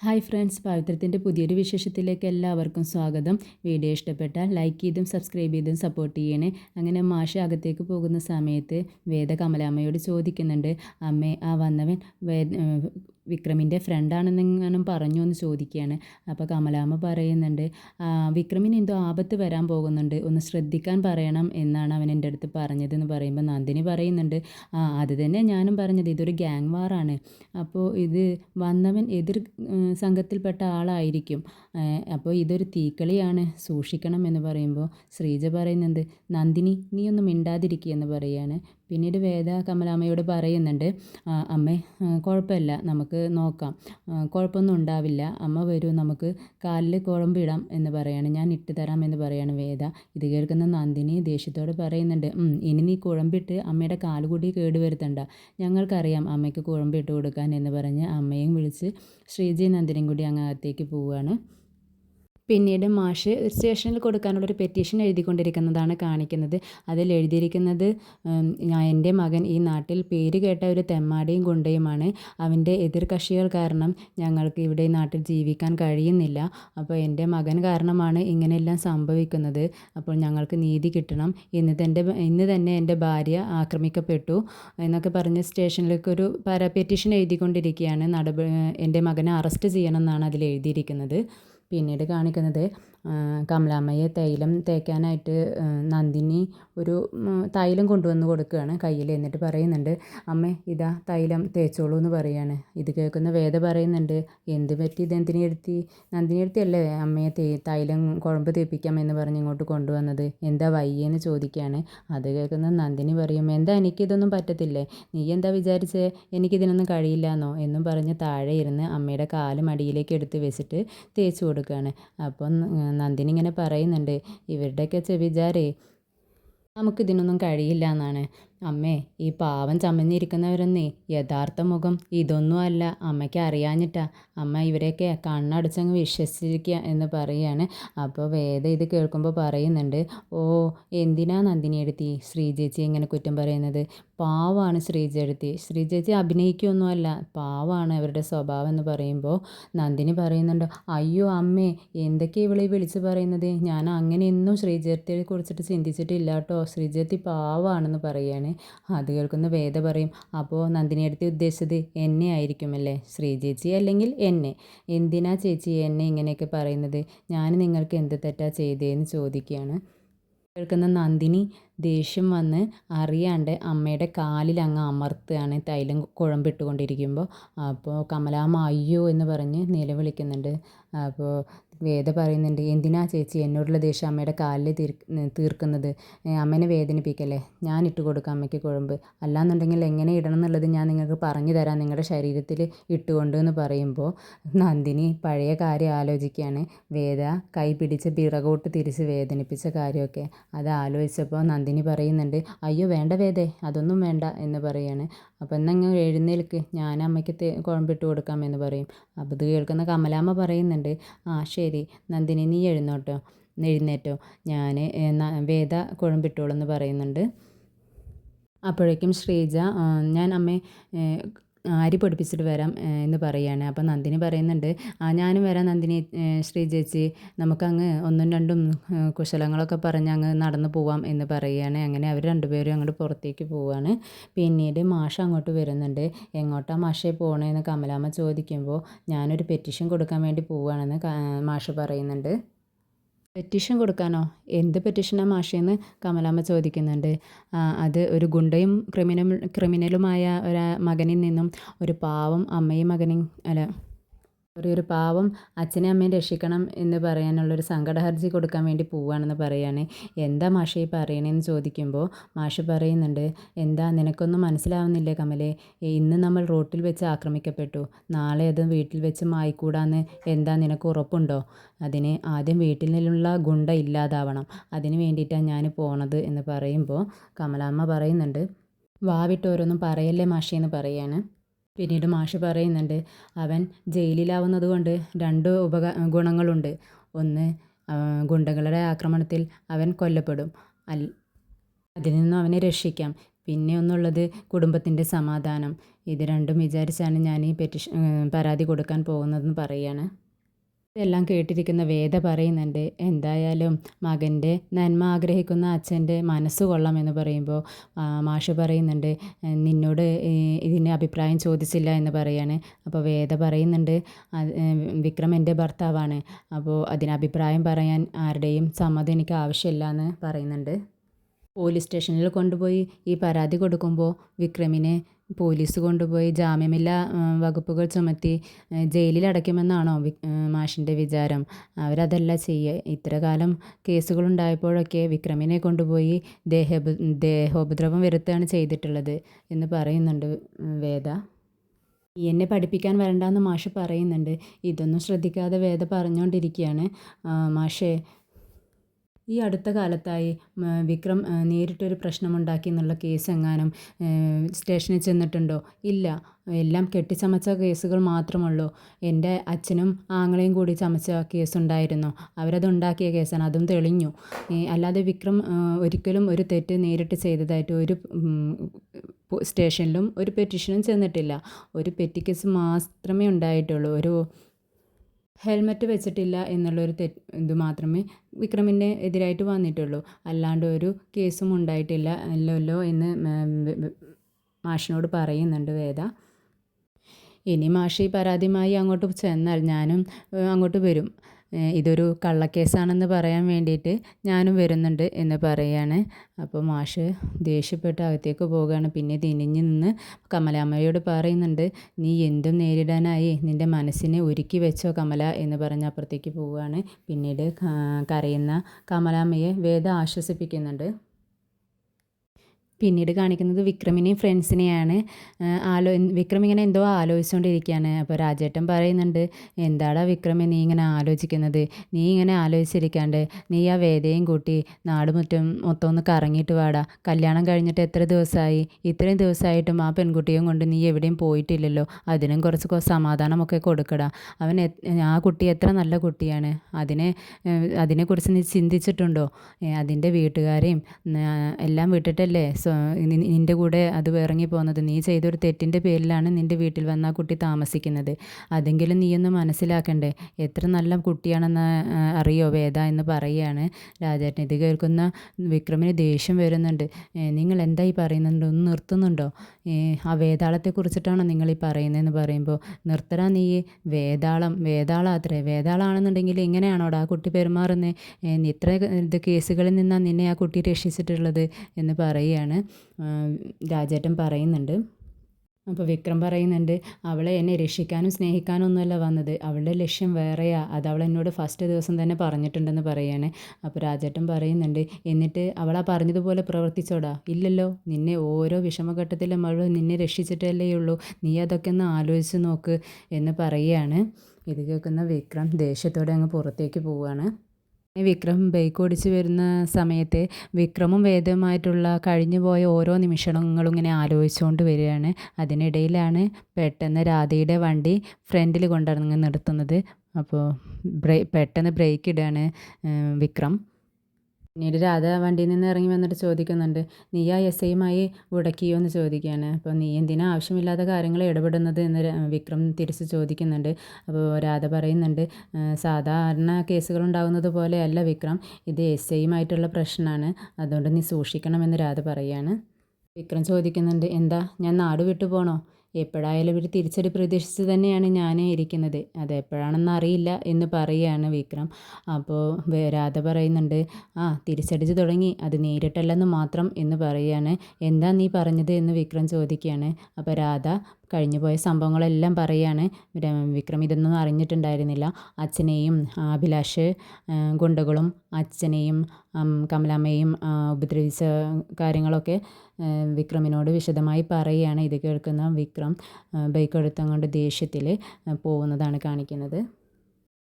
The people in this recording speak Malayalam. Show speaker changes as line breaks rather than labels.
ഹായ് ഫ്രണ്ട്സ് പവിത്രത്തിന്റെ പുതിയൊരു വിശേഷത്തിലേക്ക് എല്ലാവർക്കും സ്വാഗതം. വീഡിയോ ഇഷ്ടപ്പെട്ടാൽ ലൈക്ക് ചെയ്തും സബ്സ്ക്രൈബ് ചെയ്തും സപ്പോർട്ട് ചെയ്യണേ. അങ്ങനെ മാഷ അകത്തേക്ക് പോകുന്ന സമയത്ത് വേദ കമലാമ്മയോട് ചോദിക്കുന്നുണ്ട് അമ്മേ ആ വന്നവൻ വിക്രമിന്റെ ഫ്രണ്ടാണെന്നെങ്ങാനും പറഞ്ഞു എന്ന് ചോദിക്കുകയാണ്. അപ്പോൾ കമലാമ്മ പറയുന്നുണ്ട് വിക്രമിന് എന്തോ ആപത്ത് വരാൻ പോകുന്നുണ്ട്. ഒന്ന് ശ്രദ്ധിക്കാൻ പറയണം എന്നാണ് അവൻ എന്റെ അടുത്ത് പറഞ്ഞതെന്ന് പറയുമ്പോൾ നന്ദിനി പറയുന്നുണ്ട് ആ അത് തന്നെ ഞാനും പറഞ്ഞത്. ഇതൊരു ഗ്യാങ് വാറാണ് അപ്പോൾ ഇത് വന്നവൻ എതിർ സംഘത്തിൽപ്പെട്ട ആളായിരിക്കും. അപ്പോൾ ഇതൊരു തീക്കളിയാണ്. സൂക്ഷിക്കണം എന്ന് പറയുമ്പോൾ ശ്രീജ പറയുന്നുണ്ട് നന്ദിനി നീ ഒന്നും മിണ്ടാതിരിക്കുക എന്ന് പറയുകയാണ്. പിന്നീട് വേദ കമലാമ്മയോട് പറയുന്നുണ്ട് അമ്മേ കുഴപ്പമില്ല നമുക്ക് നോക്കാം. കുഴപ്പമൊന്നും ഉണ്ടാവില്ല. അമ്മ വരൂ നമുക്ക് കാലിൽ കുഴമ്പ് ഇടാം എന്ന് പറയാണ്. ഞാൻ ഇട്ട് തരാം എന്ന് പറയാണ് വേദ. ഇത് കേൾക്കുന്ന നന്ദിനി ദേഷ്യത്തോട് പറയുന്നുണ്ട് ഇനി നീ കുഴമ്പിട്ട് അമ്മയുടെ കാലുകൂടി കേടുവരുത്തണ്ട. ഞങ്ങൾക്കറിയാം അമ്മയ്ക്ക് കുഴമ്പിട്ട് കൊടുക്കാൻ എന്ന് പറഞ്ഞ് അമ്മയും വിളിച്ച് ശ്രീജി നന്ദിനിയും കൂടി അങ്ങകത്തേക്ക് പോവുകയാണ്. പിന്നീട് മാഷ് സ്റ്റേഷനിൽ കൊടുക്കാനുള്ളൊരു പെറ്റീഷൻ എഴുതിക്കൊണ്ടിരിക്കുന്നതാണ് കാണിക്കുന്നത്. അതിൽ എഴുതിയിരിക്കുന്നത് എന്റെ മകൻ ഈ നാട്ടിൽ പേര് കേട്ട ഒരു തെമ്മാടിയും ഗുണ്ടയുമാണ്. അവന്റെ എതിർ കക്ഷികൾ കാരണം ഞങ്ങൾക്ക് ഇവിടെ ഈ നാട്ടിൽ ജീവിക്കാൻ കഴിയുന്നില്ല. അപ്പോൾ എന്റെ മകൻ കാരണമാണ് ഇങ്ങനെയെല്ലാം സംഭവിക്കുന്നത്. അപ്പോൾ ഞങ്ങൾക്ക് നീതി കിട്ടണം. ഇന്ന് തന്നെ ഇന്ന് തന്നെ എന്റെ ഭാര്യ ആക്രമിക്കപ്പെട്ടു എന്നൊക്കെ പറഞ്ഞ് സ്റ്റേഷനിലേക്ക് ഒരു പെറ്റീഷൻ എഴുതിക്കൊണ്ടിരിക്കുകയാണ്. നടപടി എന്റെ മകനെ അറസ്റ്റ് ചെയ്യണം എന്നാണ് അതിൽ എഴുതിയിരിക്കുന്നത്. പിന്നീട് കാണിക്കുന്നത് കമലാമ്മയെ തൈലം തേക്കാനായിട്ട് നന്ദിനി ഒരു തൈലം കൊണ്ടുവന്ന് കൊടുക്കുകയാണ് കയ്യിൽ എന്നിട്ട് പറയുന്നുണ്ട് അമ്മേ ഇതാ തൈലം തേച്ചോളൂ എന്ന് പറയുകയാണ് ഇത് കേൾക്കുന്ന വേദ പറയുന്നുണ്ട് എന്ത് പറ്റി? ഇതെന്തിനെ എടുത്തി? നന്ദിനി എടുത്തിയല്ലേ അമ്മയെ തേ തൈലം കുഴമ്പ് തേപ്പിക്കാം എന്ന് പറഞ്ഞ് ഇങ്ങോട്ട് കൊണ്ടുവന്നത്? എന്താ വയ്യെന്ന് ചോദിക്കുകയാണ്. അത് കേൾക്കുന്ന നന്ദിനി പറയും എന്താ എനിക്കിതൊന്നും പറ്റത്തില്ലേ? നീ എന്താ വിചാരിച്ചേ? എനിക്കിതിനൊന്നും കഴിയില്ല എന്നോ എന്നും പറഞ്ഞ് താഴെ ഇരുന്ന് അമ്മയുടെ കാലും അടിയിലേക്ക് എടുത്ത് വെച്ചിട്ട് തേച്ച് കൊടുക്കുകയാണ്. അപ്പം നന്ദിനി ഇങ്ങനെ പറയുന്നുണ്ട് ഇവരുടെയൊക്കെ ചെവിചാരേ നമുക്കിതിനൊന്നും കഴിയില്ല എന്നാണ്. അമ്മേ ഈ പാവം ചമഞ്ഞിരിക്കുന്നവരൊന്നേ യഥാർത്ഥ മുഖം ഇതൊന്നും അല്ല. അമ്മയ്ക്ക് അറിയാഞ്ഞിട്ടാ. അമ്മ ഇവരെയൊക്കെ കണ്ണടച്ചങ്ങ് വിശ്വസിച്ചിരിക്കുക എന്ന് പറയുകയാണ് അപ്പോൾ വേദ ഇത് കേൾക്കുമ്പോൾ പറയുന്നുണ്ട് ഓ എന്തിനാ നന്ദിനി എടുത്തി? ശ്രീചേച്ചി ഇങ്ങനെ കുറ്റം പറയുന്നത്? പാവമാണ് ശ്രീചേച്ചി ശ്രീചേച്ചി അഭിനയിക്കുകയൊന്നുമല്ല പാവമാണ് അവരുടെ സ്വഭാവം എന്ന് പറയുമ്പോൾ നന്ദിനി പറയുന്നുണ്ട് അയ്യോ അമ്മേ എന്തൊക്കെ ഇവളെ വിളിച്ച് പറയുന്നത്? ഞാൻ അങ്ങനെയൊന്നും ശ്രീചേർത്തിയെ കുറിച്ചിട്ട് ചിന്തിച്ചിട്ടില്ല കേട്ടോ ശ്രീചേർത്തി പാവമാണെന്ന് പറയുകയാണ് അത് കേൾക്കുന്ന വേദ പറയും അപ്പോൾ നന്ദിനിയെടുത്ത് ഉദ്ദേശിച്ചത് എന്നെ ആയിരിക്കുമല്ലേ? ശ്രീ ചേച്ചി അല്ലെങ്കിൽ എന്നെ? എന്തിനാ ചേച്ചി എന്നെ ഇങ്ങനെയൊക്കെ പറയുന്നത്? ഞാൻ നിങ്ങൾക്ക് എന്ത് തെറ്റാ ചെയ്തതെന്ന് ചോദിക്കുകയാണ്. കേൾക്കുന്ന നന്ദിനി ദേഷ്യം വന്ന് അറിയാണ്ട് അമ്മയുടെ കാലിൽ അങ്ങ് അമർത്തുകയാണ് തൈലം കുഴമ്പിട്ടുകൊണ്ടിരിക്കുമ്പോൾ. അപ്പോൾ കമലാമ്മ അയ്യോ എന്ന് പറഞ്ഞ് നിലവിളിക്കുന്നുണ്ട്. അപ്പോൾ വേദ പറയുന്നുണ്ട് എന്തിനാ ചേച്ചി എന്നോടുള്ള ദേഷ്യം അമ്മയുടെ കാലിൽ തീർ തീർക്കുന്നത്? അമ്മേനെ വേദനിപ്പിക്കല്ലേ? ഞാൻ ഇട്ട് കൊടുക്കാം അമ്മയ്ക്ക് കുഴമ്പ്. അല്ലാന്നുണ്ടെങ്കിൽ എങ്ങനെ ഇടണം എന്നുള്ളത് ഞാൻ നിങ്ങൾക്ക് പറഞ്ഞു തരാം. നിങ്ങളുടെ ശരീരത്തിൽ ഇട്ടുകൊണ്ട് എന്ന് പറയുമ്പോൾ നന്ദിനി പഴയ കാര്യം ആലോചിക്കുകയാണ്. വേദ കൈ പിടിച്ച് പിറകോട്ട് തിരിച്ച് വേദനിപ്പിച്ച കാര്യമൊക്കെ അത് ആലോചിച്ചപ്പോൾ നന്ദിനി പറയുന്നുണ്ട് അയ്യോ വേണ്ട വേദേ അതൊന്നും വേണ്ട എന്ന് പറയാണ്. അപ്പോൾ എന്നങ്ങ് എഴുന്നേൽക്ക് ഞാൻ അമ്മയ്ക്ക് കുഴമ്പിട്ട് കൊടുക്കാം എന്ന് പറയും. അപ്പോൾ ഇത് കേൾക്കുന്ന കമലാമ്മ പറയുന്നുണ്ട് ആ ശരി നന്ദിനി നീ എഴുന്നോട്ടോ എഴുന്നേറ്റോ. ഞാൻ വേദ കുഴമ്പിട്ടോളെന്ന് പറയുന്നുണ്ട്. അപ്പോഴേക്കും ശ്രീജ ഞാൻ അമ്മേ അരി പഠിപ്പിച്ചിട്ട് വരാം എന്ന് പറയുകയാണ് അപ്പം നന്ദിനി പറയുന്നുണ്ട് ആ ഞാനും വരാം നന്ദിനി ശ്രീ ചേച്ചി. നമുക്കങ്ങ് ഒന്നും രണ്ടും കുശലങ്ങളൊക്കെ പറഞ്ഞ് അങ്ങ് നടന്നു പോവാം എന്ന് പറയുകയാണ് അങ്ങനെ അവർ രണ്ടുപേരും അങ്ങോട്ട് പുറത്തേക്ക് പോവുകയാണ് പിന്നീട് മാഷ അങ്ങോട്ട് വരുന്നുണ്ട്. എങ്ങോട്ടാ മാഷേ പോകണേന്ന് കമലാമ്മ ചോദിക്കുമ്പോൾ ഞാനൊരു പെറ്റിഷൻ കൊടുക്കാൻ വേണ്ടി പോവുകയാണെന്ന് മാഷ പറയുന്നുണ്ട്. പെറ്റീഷൻ കൊടുക്കാനോ? എന്ത് പെറ്റീഷനാണ് മാഷേന്ന് കമലാമ്മ ചോദിക്കുന്നുണ്ട്. അത് ഒരു ഗുണ്ടയും ക്രിമിനൽ ക്രിമിനലുമായ ഒരു മകനിൽ നിന്നും ഒരു പാവം അമ്മയും മകനും അല്ല ഒരു ഒരു പാവം അച്ഛനെ അമ്മയും രക്ഷിക്കണം എന്ന് പറയാനുള്ളൊരു സങ്കട ഹർജി കൊടുക്കാൻ വേണ്ടി പോവുകയാണെന്ന് പറയാണ്. എന്താ മാഷേ പറയണേന്ന് ചോദിക്കുമ്പോൾ മാഷ് പറയുന്നുണ്ട് എന്താ നിനക്കൊന്നും മനസ്സിലാവുന്നില്ലേ കമലെ? ഇന്ന് നമ്മൾ റോട്ടിൽ വെച്ച് ആക്രമിക്കപ്പെട്ടു. നാളെ അത് വീട്ടിൽ വെച്ച് മായിക്കൂടാന്ന് എന്താ നിനക്ക് ഉറപ്പുണ്ടോ? അതിന് ആദ്യം വീട്ടിൽ നിന്നുള്ള ഗുണ്ട ഇല്ലാതാവണം. അതിന് വേണ്ടിയിട്ടാണ് ഞാൻ പോണത് എന്ന് പറയുമ്പോൾ കമലാമ്മ പറയുന്നുണ്ട്. വാവിട്ട് ഓരോന്നും പറയല്ലേ മാഷേ എന്ന് പറയാണ്. പിന്നീട് മാഷ് പറയുന്നുണ്ട് അവൻ ജയിലിലാവുന്നത് കൊണ്ട് രണ്ട് ഉപക ഗുണങ്ങളുണ്ട്. ഒന്ന് ഗുണ്ടകളുടെ ആക്രമണത്തിൽ അവൻ കൊല്ലപ്പെടും. അൽ അതിൽ നിന്നും അവനെ രക്ഷിക്കാം. പിന്നെ ഒന്നുള്ളത് കുടുംബത്തിന്റെ സമാധാനം. ഇത് രണ്ടും വിചാരിച്ചാണ് ഞാൻ ഈ പെറ്റിഷൻ പരാതി കൊടുക്കാൻ പോകുന്നതെന്ന് പറയുകയാണ്. ഇതെല്ലാം കേട്ടിരിക്കുന്ന വേദ പറയുന്നുണ്ട് എന്തായാലും മകന്റെ നന്മ ആഗ്രഹിക്കുന്ന അച്ഛന്റെ മനസ്സ് കൊള്ളാം എന്ന് പറയുമ്പോൾ മാഷ് പറയുന്നുണ്ട് നിന്നോട് ഇതിന് അഭിപ്രായം ചോദിച്ചില്ല എന്ന് പറയാണ്. അപ്പോൾ വേദ പറയുന്നുണ്ട് വിക്രം എന്റെ ഭർത്താവാണ് അപ്പോൾ അതിന് അഭിപ്രായം പറയാൻ ആരുടെയും സമ്മതം എനിക്ക് ആവശ്യമില്ല എന്ന് പറയുന്നുണ്ട്. പോലീസ് സ്റ്റേഷനിൽ കൊണ്ടുപോയി ഈ പരാതി കൊടുക്കുമ്പോൾ വിക്രമിനെ പോലീസ് കൊണ്ടുപോയി ജാമ്യമില്ലാ വകുപ്പുകൾ ചുമത്തി ജയിലിൽ അടയ്ക്കുമെന്നാണോ മാഷിന്റെ വിചാരം? അവരതല്ല ചെയ്യുക ഇത്ര കാലം കേസുകളുണ്ടായപ്പോഴൊക്കെ വിക്രമിനെ കൊണ്ടുപോയി ദേഹ ദേഹോപദ്രവം വരുത്തുകയാണ് ചെയ്തിട്ടുള്ളത് എന്ന് പറയുന്നുണ്ട് വേദ. എന്നെ പഠിപ്പിക്കാൻ വരണ്ടെന്ന് മാഷ് പറയുന്നുണ്ട്. ഇതൊന്നും ശ്രദ്ധിക്കാതെ വേദ പറഞ്ഞുകൊണ്ടിരിക്കുകയാണ് മാഷേ ഈ അടുത്ത കാലത്തായി വിക്രം നേരിട്ടൊരു പ്രശ്നമുണ്ടാക്കി എന്നുള്ള കേസ് എങ്ങാനും സ്റ്റേഷനിൽ ചെന്നിട്ടുണ്ടോ? ഇല്ല. എല്ലാം കെട്ടിച്ചമച്ച കേസുകൾ മാത്രമുള്ളൂ. എന്റെ അച്ഛനും ആങ്ങളെയും കൂടി ചമച്ച കേസുണ്ടായിരുന്നു. അവരതുണ്ടാക്കിയ കേസാണ്. അതും തെളിഞ്ഞു. അല്ലാതെ വിക്രം ഒരിക്കലും ഒരു തെറ്റ് നേരിട്ട് ചെയ്തതായിട്ട് ഒരു സ്റ്റേഷനിലും ഒരു പെറ്റീഷനും ചെന്നിട്ടില്ല. ഒരു പെറ്റി കേസ് മാത്രമേ ഉണ്ടായിട്ടുള്ളൂ. ഒരു ഹെൽമറ്റ് വെച്ചിട്ടില്ല എന്നുള്ളൊരു തെ ഇത് മാത്രമേ വിക്രമിന്റെ എതിരായിട്ട് വന്നിട്ടുള്ളൂ. അല്ലാണ്ട് ഒരു കേസും ഉണ്ടായിട്ടില്ല. അല്ലല്ലോ എന്ന് മാഷിനോട് പറയുന്നുണ്ട് വേദ. ഇനി മാഷി പരാതിയുമായി അങ്ങോട്ട് ചെന്നാൽ ഞാനും അങ്ങോട്ട് വരും. ഇതൊരു കള്ളക്കേസാണെന്ന് പറയാൻ വേണ്ടിയിട്ട് ഞാനും വരുന്നുണ്ട് എന്ന് പറയുകയാണ് അപ്പോൾ മാഷ് ദേഷ്യപ്പെട്ട് അകത്തേക്ക് പോവുകയാണ്. പിന്നെ തിരിഞ്ഞ് നിന്ന് കമലാമ്മയോട് പറയുന്നുണ്ട് നീ എന്തും നേരിടാനായി നിന്റെ മനസ്സിനെ ഒരുക്കി വെച്ചോ കമല എന്ന് പറഞ്ഞ് അപ്പുറത്തേക്ക് പോവുകയാണ്. പിന്നീട് കരയുന്ന കമലാമ്മയെ വേദ ആശ്വസിപ്പിക്കുന്നുണ്ട്. പിന്നീട് കാണിക്കുന്നത് വിക്രമിനെയും ഫ്രണ്ട്സിനെയാണ്. ആലോ വിക്രം ഇങ്ങനെ എന്തോ ആലോചിച്ചുകൊണ്ടിരിക്കുകയാണ് അപ്പോൾ രാജേട്ടൻ പറയുന്നുണ്ട് എന്താടാ വിക്രമെ നീ ഇങ്ങനെ ആലോചിക്കുന്നത്? നീ ഇങ്ങനെ ആലോചിച്ചിരിക്കാണ്ട് നീ ആ വേദയും കൂട്ടി നാട് മുറ്റം മൊത്തം ഒന്ന് കറങ്ങിയിട്ട് വാടാ. കല്യാണം കഴിഞ്ഞിട്ട് എത്ര ദിവസമായി? ഇത്രയും ദിവസമായിട്ടും ആ പെൺകുട്ടിയും കൊണ്ട് നീ എവിടെയും പോയിട്ടില്ലല്ലോ. അതിനും കുറച്ച് സമാധാനമൊക്കെ കൊടുക്കടാ. അവൻ ആ കുട്ടി എത്ര നല്ല കുട്ടിയാണ്. അതിനെ അതിനെക്കുറിച്ച് നീ ചിന്തിച്ചിട്ടുണ്ടോ? അതിന്റെ വീട്ടുകാരെയും എല്ലാം വിട്ടിട്ടല്ലേ? നിന്റെ കൂടെ അത് ഇറങ്ങി പോകുന്നത് നീ ചെയ്തൊരു തെറ്റിന്റെ പേരിലാണ് നിന്റെ വീട്ടിൽ വന്ന ആ കുട്ടി താമസിക്കുന്നത്. അതെങ്കിലും നീ ഒന്ന് മനസ്സിലാക്കണ്ടേ. എത്ര നല്ല കുട്ടിയാണെന്ന് അറിയോ? വേദ എന്ന് പറയുകയാണ് രാജേട്ടൻ. ഇത് കേൾക്കുന്ന വിക്രമിന് ദേഷ്യം വരുന്നുണ്ട്. നിങ്ങൾ എന്തായി പറയുന്നുണ്ട് ഒന്ന് നിർത്തുന്നുണ്ടോ? ആ വേതാളത്തെ കുറിച്ചിട്ടാണോ നിങ്ങൾ ഈ പറയുന്നതെന്ന് പറയുമ്പോൾ നിർത്തടാ നീ. വേതാളം വേതാളം അത്രേ വേതാളാണെന്നുണ്ടെങ്കിൽ എങ്ങനെയാണോടാ ആ കുട്ടി പെരുമാറുന്നത് ഇത്ര ഇത് കേസുകളിൽ നിന്നാണ് നിന്നെ ആ കുട്ടി രക്ഷിച്ചിട്ടുള്ളത് എന്ന് പറയുകയാണ് രാജേട്ടൻ പറയുന്നുണ്ട്. അപ്പോൾ വിക്രം പറയുന്നുണ്ട് അവളെ എന്നെ രക്ഷിക്കാനും സ്നേഹിക്കാനും ഒന്നുമല്ല വന്നത്. അവളുടെ ലക്ഷ്യം വേറെയാ. അത് അവൾ എന്നോട് ഫസ്റ്റ് ദിവസം തന്നെ പറഞ്ഞിട്ടുണ്ടെന്ന് പറയാണ്. അപ്പോൾ രാജേട്ടൻ പറയുന്നുണ്ട് എന്നിട്ട് അവൾ ആ പറഞ്ഞതുപോലെ പ്രവർത്തിച്ചോടാ? ഇല്ലല്ലോ. നിന്നെ ഓരോ വിഷമഘട്ടത്തിലും അവൾ നിന്നെ രക്ഷിച്ചിട്ടല്ലേ ഉള്ളൂ. നീ അതൊക്കെ ഒന്ന് ആലോചിച്ച് നോക്ക് എന്ന് പറയുകയാണ് ഇത് കേൾക്കുന്ന വിക്രം ദേഷ്യത്തോടെ അങ്ങ് പുറത്തേക്ക് പോവുകയാണ് വിക്രം ബൈക്ക് ഓടിച്ച് വരുന്ന സമയത്ത് വിക്രമും വേദവുമായിട്ടുള്ള കഴിഞ്ഞു പോയ ഓരോ നിമിഷങ്ങളും ഇങ്ങനെ ആലോചിച്ചുകൊണ്ട് വരികയാണ്. അതിനിടയിലാണ് പെട്ടെന്ന് രാധയുടെ വണ്ടി ഫ്രണ്ടിൽ കൊണ്ടിറങ്ങി നിർത്തുന്നത്. അപ്പോൾ ബ്രേ പെട്ടെന്ന് ബ്രേക്ക് ഇടുകയാണ് വിക്രം. പിന്നീട് രാധ വണ്ടിയിൽ നിന്ന് ഇറങ്ങി വന്നിട്ട് ചോദിക്കുന്നുണ്ട് നീ ആ എസ് ഐയുമായി ഉടക്കിയോ? എന്ന് ചോദിക്കുകയാണ്. അപ്പോൾ നീ എന്തിനാ ആവശ്യമില്ലാത്ത കാര്യങ്ങൾ ഇടപെടുന്നത്? എന്ന് വിക്രം തിരിച്ച് ചോദിക്കുന്നുണ്ട്. അപ്പോൾ രാധ പറയുന്നുണ്ട് സാധാരണ കേസുകൾ ഉണ്ടാകുന്നത് പോലെയല്ല വിക്രം. ഇത് എസ് ഐയുമായിട്ടുള്ള പ്രശ്നമാണ്. അതുകൊണ്ട് നീ സൂക്ഷിക്കണമെന്ന് രാധ പറയുകയാണ്. വിക്രം ചോദിക്കുന്നുണ്ട് എന്താ? ഞാൻ നാട് വിട്ടു പോകണോ എപ്പോഴായാലും ഒരു തിരിച്ചടി പ്രതീക്ഷിച്ച് തന്നെയാണ് ഞാൻ ഇരിക്കുന്നത്. അത് എപ്പോഴാണെന്ന് അറിയില്ല എന്ന് പറയുകയാണ് വിക്രം. അപ്പോൾ രാധ പറയുന്നുണ്ട് ആ തിരിച്ചടിച്ച് തുടങ്ങി. അത് നേരിട്ടല്ലെന്ന് മാത്രം എന്ന് പറയുകയാണ് എന്താ നീ പറഞ്ഞത്? എന്ന് വിക്രം ചോദിക്കുകയാണ്. അപ്പോൾ രാധ കഴിഞ്ഞു പോയ സംഭവങ്ങളെല്ലാം പറയുകയാണ്. വിക്രം ഇതൊന്നും അറിഞ്ഞിട്ടുണ്ടായിരുന്നില്ല. അച്ഛനെയും അഭിലാഷ് ഗുണ്ടകളും അച്ഛനെയും കമലാമ്മയും ഉപദ്രവിച്ച കാര്യങ്ങളൊക്കെ വിക്രമിനോട് വിശദമായി പറയുകയാണ്. ഇത് കേൾക്കുന്ന വിക്രം ബൈക്ക് എടുത്തങ്ങോട്ട് ദേഷ്യത്തിൽ പോകുന്നതാണ് കാണിക്കുന്നത്.